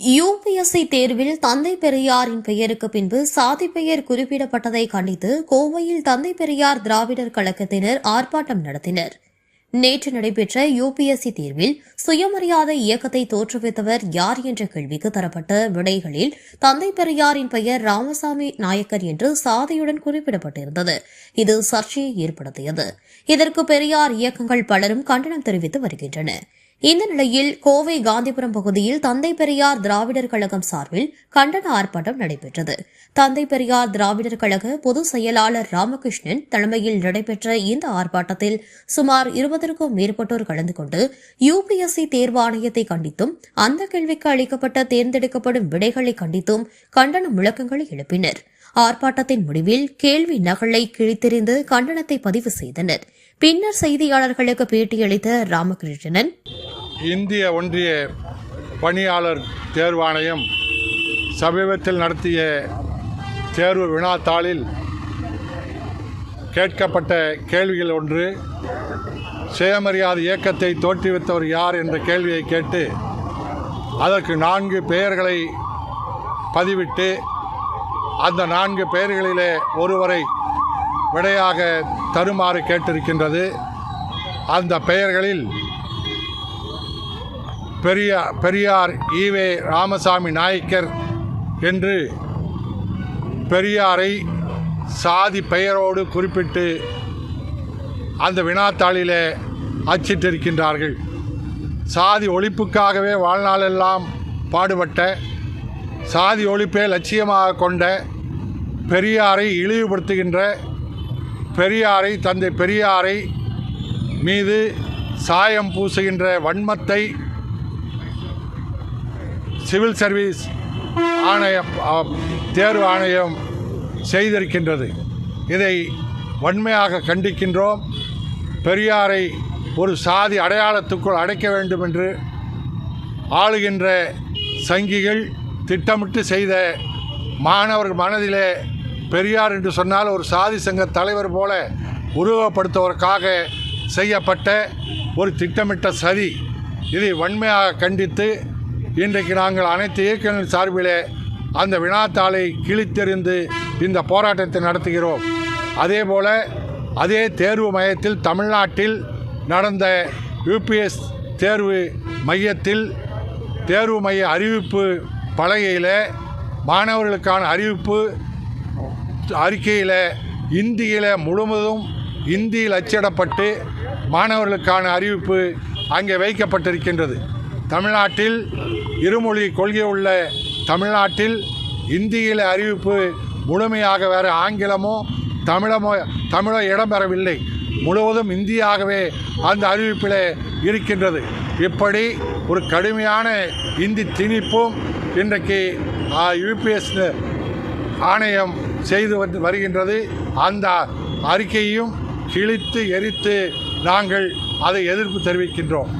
UPSC தேர்வில் தந்தை பெரியாரின் பெயருக்கு பின்பு சாதி பெயர் குறிப்பிடப்பட்டதை கண்டித்து கோவையில் தந்தை பெரியார் திராவிடர் கழகத்தினர் ஆர்ப்பாட்டம் நடத்தினர். நேற்று நடைபெற்ற யுபிஎஸ்சி தேர்வில் சுயமரியாதை இயக்கத்தை தோற்றுவித்தவர் யார் என்ற கேள்விக்கு தரப்பட்ட விடைகளில் தந்தை பெரியாரின் பெயர் ராமசாமி நாயக்கர் என்று சாதியுடன் குறிப்பிடப்பட்டிருந்தது. இது சர்ச்சையை ஏற்படுத்தியது. இதற்கு பெரியார் இயக்கங்கள் பலரும் கண்டனம் தெரிவித்து வருகின்றன இந்த நிலையில் கோவை காந்திபுரம் பகுதியில் தந்தை பெரியார் திராவிடர் கழகம் சார்பில் கண்டன ஆர்ப்பாட்டம் நடைபெற்றது. தந்தை பெரியார் திராவிடர் கழக பொதுச் செயலாளர் ராமகிருஷ்ணன் தலைமையில் நடைபெற்ற இந்த ஆர்ப்பாட்டத்தில் சுமார் இருபதற்கும் மேற்பட்டோர் கலந்து கொண்டு யுபிஎஸ்சி தேர்வாணையத்தை கண்டித்தும் அந்த கேள்விக்கு அளிக்கப்பட்ட தேர்ந்தெடுக்கப்படும் விடைகளை கண்டித்தும் கண்டன முழக்கங்களை எழுப்பினர். ஆர்ப்பாட்டத்தின் முடிவில் கேள்வி நகலை கிழித்தெறிந்து கண்டனத்தை பதிவு செய்தனர். பின்னர் செய்தியாளர்களுக்கு பேட்டியளித்த ராமகிருஷ்ணன் இந்திய ஒன்றிய பணியாளர் தேர்வாணையம் சமீபத்தில் நடத்திய தேர்வு வினாத்தாளில் கேட்கப்பட்ட கேள்விகள் ஒன்று சுயமரியாதை இயக்கத்தை தோற்றுவித்தவர் யார் என்ற கேள்வியை கேட்டு அதற்கு நான்கு பெயர்களை பதிவிட்டு அந்த நான்கு பெயர்களிலே ஒருவரை விடையாக தருமாறு கேட்டிருக்கின்றது. அந்த பெயர்களில் பெரியார் பெரியார் ஈவே ராமசாமி நாயக்கர் என்று பெரியாரை சாதி பெயரோடு குறிப்பிட்டு அந்த வினாத்தாளிலே அச்சிட்டிருக்கின்றார்கள். சாதி ஒழிப்புக்காகவே வாழ்நாளெல்லாம் பாடுபட்ட சாதி ஒழிப்பை லட்சியமாக கொண்ட பெரியாரை இழிவுபடுத்துகின்ற பெரியாரை தந்தை பெரியாரை மீது சாயம் பூசுகின்ற வன்மத்தை சிவில் சர்வீஸ் ஆணையம் தேர்வு ஆணையம் செய்திருக்கின்றது. இதை வன்மையாக கண்டிக்கின்றோம். பெரியாரை ஒரு சாதி அடையாளத்துக்குள் அடைக்க வேண்டும் என்று ஆளுகின்ற சங்கிகள் திட்டமிட்டு செய்த மாணவர் மனதிலே பெரியார் என்று சொன்னால் ஒரு சாதி சங்க தலைவர் போல உருவப்படுத்துவதற்காக செய்யப்பட்ட ஒரு திட்டமிட்ட சதி. இதை வன்மையாக கண்டித்து இன்றைக்கு நாங்கள் அனைத்து இயக்கங்கள் சார்பிலே அந்த வினாத்தாளை கிழித்தெறிந்து இந்த போராட்டத்தை நடத்துகிறோம். அதே போல் அதே தேர்வு மையத்தில் தமிழ்நாட்டில் நடந்த யூபிஎஸ் தேர்வு மையத்தில் தேர்வு மைய அறிவிப்பு பலகையில் மாணவர்களுக்கான அறிவிப்பு அறிக்கையில் இந்தியில் முழுவதும் இந்தியில் அச்சிடப்பட்டு மாணவர்களுக்கான அறிவிப்பு அங்கே வைக்கப்பட்டிருக்கின்றது. தமிழ்நாட்டில் இருமொழி கொள்கை உள்ள தமிழ்நாட்டில் இந்தியில் அறிவிப்பு முழுமையாக வேறு ஆங்கிலமோ தமிழமோ தமிழோ இடம்பெறவில்லை. முழுவதும் இந்தியாகவே அந்த அறிவிப்பில் இருக்கின்றது. இப்படி ஒரு கடுமையான இந்தி திணிப்பும் இன்றைக்கு யூபிஎஸ் ஆணையம் செய்து வந்து வருகின்றது. அந்த அறிக்கையையும் கிழித்து எரித்து நாங்கள் அதை எதிர்ப்பு தெரிவிக்கின்றோம்.